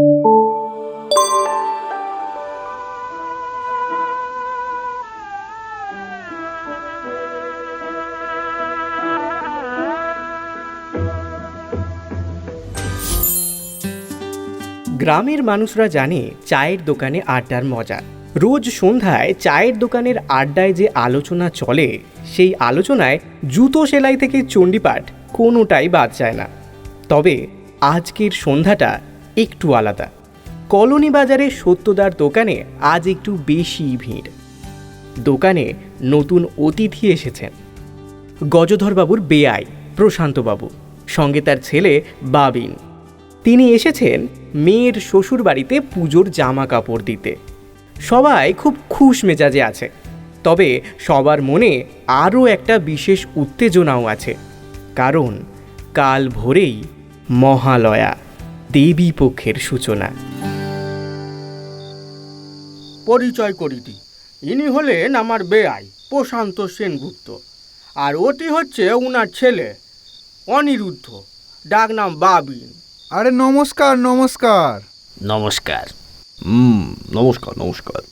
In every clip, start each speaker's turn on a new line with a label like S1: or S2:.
S1: গ্রামের মানুষরা জানে চায়ের দোকানে আড্ডার মজা। রোজ সন্ধ্যায় চায়ের দোকানের আড্ডায় যে আলোচনা চলে, সেই আলোচনায় জুতো সেলাই থেকে চণ্ডীপাঠ কোনোটাই বাদ যায় না। তবে আজকের সন্ধ্যাটা একটু আলাদা। কলোনি বাজারে সত্যদার দোকানে আজ একটু বেশি ভিড়। দোকানে নতুন অতিথি এসেছেন। গজধরবাবুর বেআই, প্রশান্তবাবু, সঙ্গে তার ছেলে বাবিন। তিনি এসেছেন মেয়ের শ্বশুর বাড়িতে পুজোর জামা কাপড় দিতে। সবাই খুব খুশ মেজাজে আছে। তবে সবার মনে আরও একটা বিশেষ উত্তেজনাও আছে। কারণ কাল ভোরেই মহালয়া। দেবী পক্ষের সূচনা।
S2: পরিচয় করি দিই ইনি হলেন আমার বেআই প্রশান্ত সেনগুপ্ত। আর ওটি হচ্ছে উনার ছেলে অনিরুদ্ধ। ডাক নাম বাবিন।
S3: আরে নমস্কার নমস্কার।
S4: নমস্কার। হুম নমস্কার নমস্কার।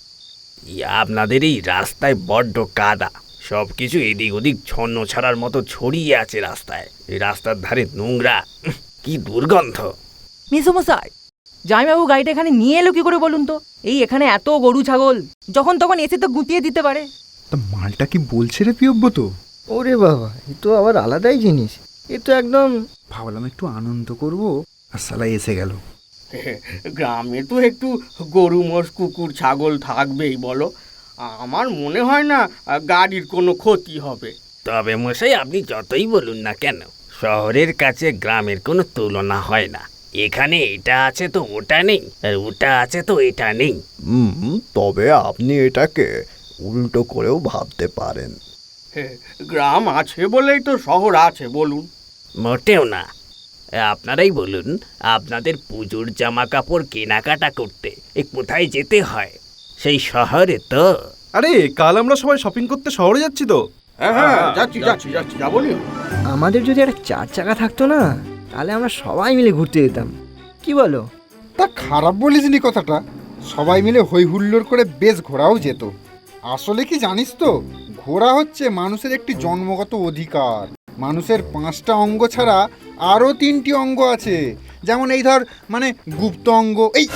S4: আপনাদের এই রাস্তায় বড্ড কাদা। সব কিছু এদিক ওদিক ছন্ন ছাড়ার মতো ছড়িয়ে আছে রাস্তায়। এই রাস্তার ধারে নোংরা। কি দুর্গন্ধ।
S5: মিসমশাই জামাইবাবু গাড়িটা এখানে নিয়ে এলো কি করে বলুন তো? এই এখানে এত গরু ছাগল যখন তখন এসে তো গুটিয়ে দিতে পারে।
S3: তা মালটা কি বলছে রে পিয়ব্য তো?
S6: ওরে বাবা এ তো আবার আলাদাই জিনিস। এ তো একদম
S3: ভাবলাম একটু আনন্দ করব আর সালা এসে গেল।
S2: গ্রামে তো একটু গরু মোষ কুকুর ছাগল থাকবেই বলো। আমার মনে হয় না গাড়ির কোনো ক্ষতি হবে।
S4: তবে মশাই আপনি যতই বলুন না কেন শহরের কাছে গ্রামের কোনো তুলনা হয় না। এখানে এটা আছে তো ওটা নেই। আর ওটা আছে তো এটা নেই।
S7: হুম তবে আপনি এটাকে উল্টো করেও ভাবতে পারেন।
S2: গ্রাম আছে বলেই তো শহর আছে বলুন।
S4: মোটেও না। আপনারাই বলুন আপনাদের পুজোর জামা কাপড় কেনাকাটা করতে এ কোথায় যেতে হয়? সেই শহরে তো।
S8: আরে কাল আমরা সবাই শপিং করতে শহরে যাচ্ছি তো।
S2: হ্যাঁ হ্যাঁ যাচ্ছি যাচ্ছি যাচ্ছি যাব
S6: আমাদের যদি একটা চার চাকা থাকতো না? তাহলে আমরা সবাই মিলে ঘুরতে যেতাম। কি বলো?
S3: তা খারাপ বলিসনি কথাটা। সবাই মিলে হই হুল্লোড় করে বেশ ঘোরাও যেত। আসলে কি জানিস তো ঘোরা হচ্ছে মানুষের একটি জন্মগত অধিকার। মানুষের পাঁচটা অঙ্গ ছাড়া আরও তিনটি অঙ্গ আছে। যেমন এই ধর মানে গুপ্ত অঙ্গ এই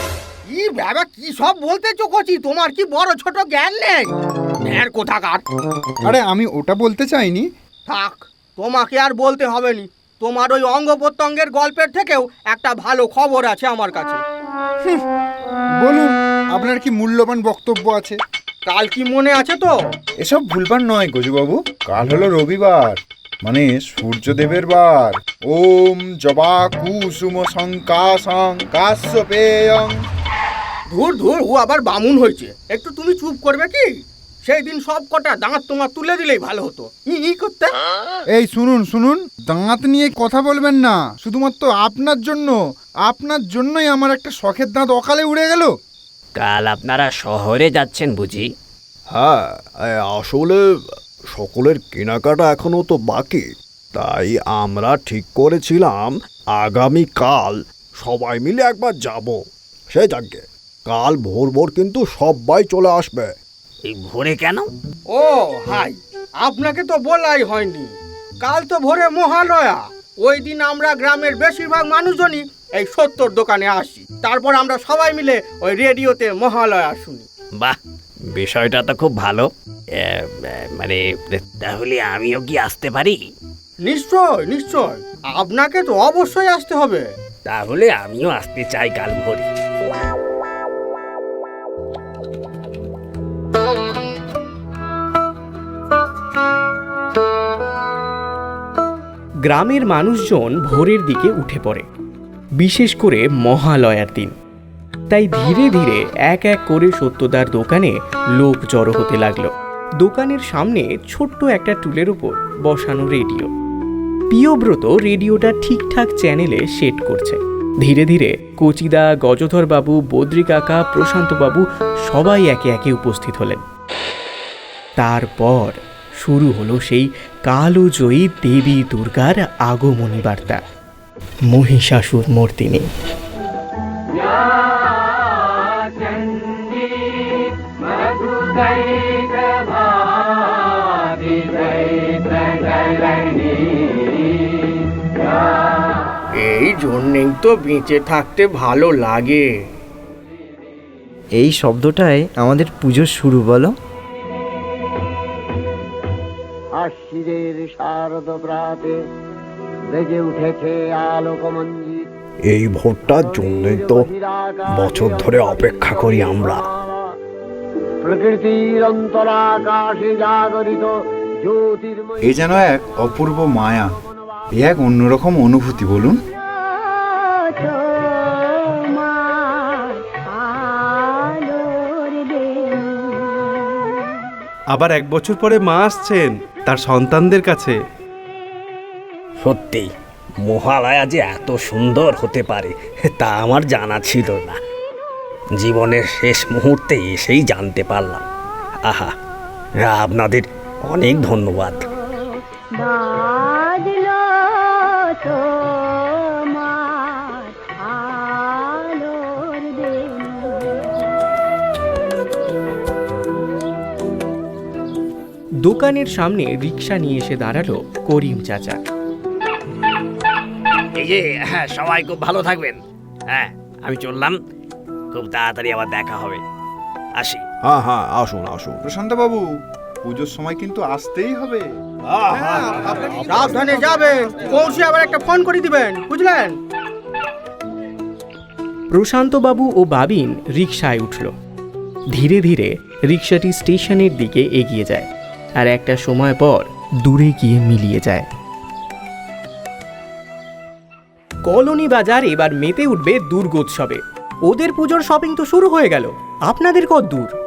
S2: কি বাবা কি সব বলতে চোখছি তোমার কি বড় ছোট জ্ঞান নেই? ন্যার কোথাকার?
S3: আরে আমি ওটা বলতে চাইনি।
S2: থাক তোমাকে আর বলতে হবে নি। তোমার ওই অঙ্গ প্রত্যঙ্গের গল্পের থেকেও একটা ভালো খবর আছে আমার কাছে।
S3: বলুন আপনার কি মূল্যবান বক্তব্য আছে?
S2: কাল কি মনে আছে তো?
S3: এসব ভুলবার নয় গজুবাবু। কাল হলো রবিবার। মানে সূর্যদেবের বার। ওম জবা কুসুম শঙ্কাশং কাশ্যপেয়ং
S2: ধুর ধুর ও আবার বামুন হয়েছে। একটু তুমি চুপ করবে কি? সেই দিন সব কটা দাঁত তোমার তুলে দিলেই ভালো হতো। ই ই করতে।
S3: এই শুনুন শুনুন দাঁত নিয়ে কথা বলবেন না। শুধুমাত্র আপনার জন্য আপনার জন্যই আমার একটা শখের দাঁত অকালে উড়ে গেল।
S4: কাল আপনারা শহরে যাচ্ছেন বুঝি?
S7: হ্যাঁ আসলে সকলের কেনাকাটা এখনও তো বাকি। তাই আমরা ঠিক করেছিলাম আগামী কাল সবাই মিলে একবার যাব। সে যাকে কাল ভোর ভোর কিন্তু সবাই চলে আসবে।
S4: এই ভোরে কেন?
S2: ও হাই আপনাকে তো বলাই হয়নি। কাল তো ভোরে মহালয়া। ওই দিন আমরা গ্রামের বেশিরভাগ মানুষজনই এই সত্তর দোকানে আসি। তারপর আমরা সবাই মিলে ওই রেডিওতে মহালয়া শুনি।
S4: বাহ বিষয়টা তো খুব ভালো। এ, মানে তাহলে আমিও কি আসতে পারি?
S2: নিশ্চয় নিশ্চয়। আপনাকে তো অবশ্যই আসতে হবে।
S4: তাহলে আমিও আসতে চাই কাল ভোরে।
S1: গ্রামের মানুষজন ভোরের দিকে উঠে পড়ে, বিশেষ করে মহালয়ার দিন। তাই ধীরে ধীরে এক এক করে সত্যদার দোকানে লোক জড়ো হতে লাগল। দোকানের সামনে ছোট্ট একটা টুলের উপর বসানো রেডিও। প্রিয়ব্রত রেডিওটা ঠিকঠাক চ্যানেলে সেট করছে। ধীরে ধীরে কচিদা গজধর বাবু বদ্রি কাকা প্রশান্ত বাবু সবাই একে একে উপস্থিত হলেন। তারপর শুরু হলো সেই কালোজয়ী দেবী দুর্গার আগমনী বার্তা। মহিষাসুর মূর্তিনি
S2: এই জন্যেই তো বেঁচে থাকতে ভালো লাগে।
S6: এই শব্দটাই আমাদের পুজোর শুরু বলো।
S9: আশ্বিরের শারদ প্রাতে বেজে উঠেছে আলোকমঞ্জিত।
S7: এই ভোটটার জন্যই তো বছর ধরে অপেক্ষা করি আমরা।
S9: প্রকৃতির অন্তরাকাশে জাগরিত
S3: এ যেন এক অপূর্ব মায়া এ এক অন্যরকম অনুভূতি বলুন।
S8: আবার এক বছর পরে মা আসছেন। তার সন্তানদের কাছে।
S4: সত্যি মহালয়া যে এত সুন্দর হতে পারে তা আমার জানা ছিল না। জীবনের শেষ মুহূর্তে এসেই জানতে পারলাম। আহা আপনাদের অনেক ধন্যবাদ।
S1: দোকানের সামনে রিক্সা নিয়ে এসে দাঁড়াল করিম চাচা।
S4: এই যে হ্যাঁ সবাই খুব ভালো থাকবেন। হ্যাঁ আমি চললাম। খুব তাড়াতাড়ি আবার দেখা হবে। আসি।
S7: হ্যাঁ হ্যাঁ আসুন আসুন।
S3: প্রশান্ত বাবু পুজোর সময় কিন্তু আসতেই হবে।
S2: সাবধানে যাবেন। পৌঁছে আবার একটা ফোন করে দিবেন বুঝলেন?
S1: প্রশান্তবাবু ও বাবিন রিকশায় উঠল। ধীরে ধীরে রিকশাটি স্টেশনের দিকে এগিয়ে যায়। আর একটা সময় পর দূরে গিয়ে মিলিয়ে যায়। কলোনি বাজার এবার মেতে উঠবে দুর্গোৎসবে। ওদের পুজোর শপিং তো শুরু হয়ে গেল। আপনাদের কত দূর?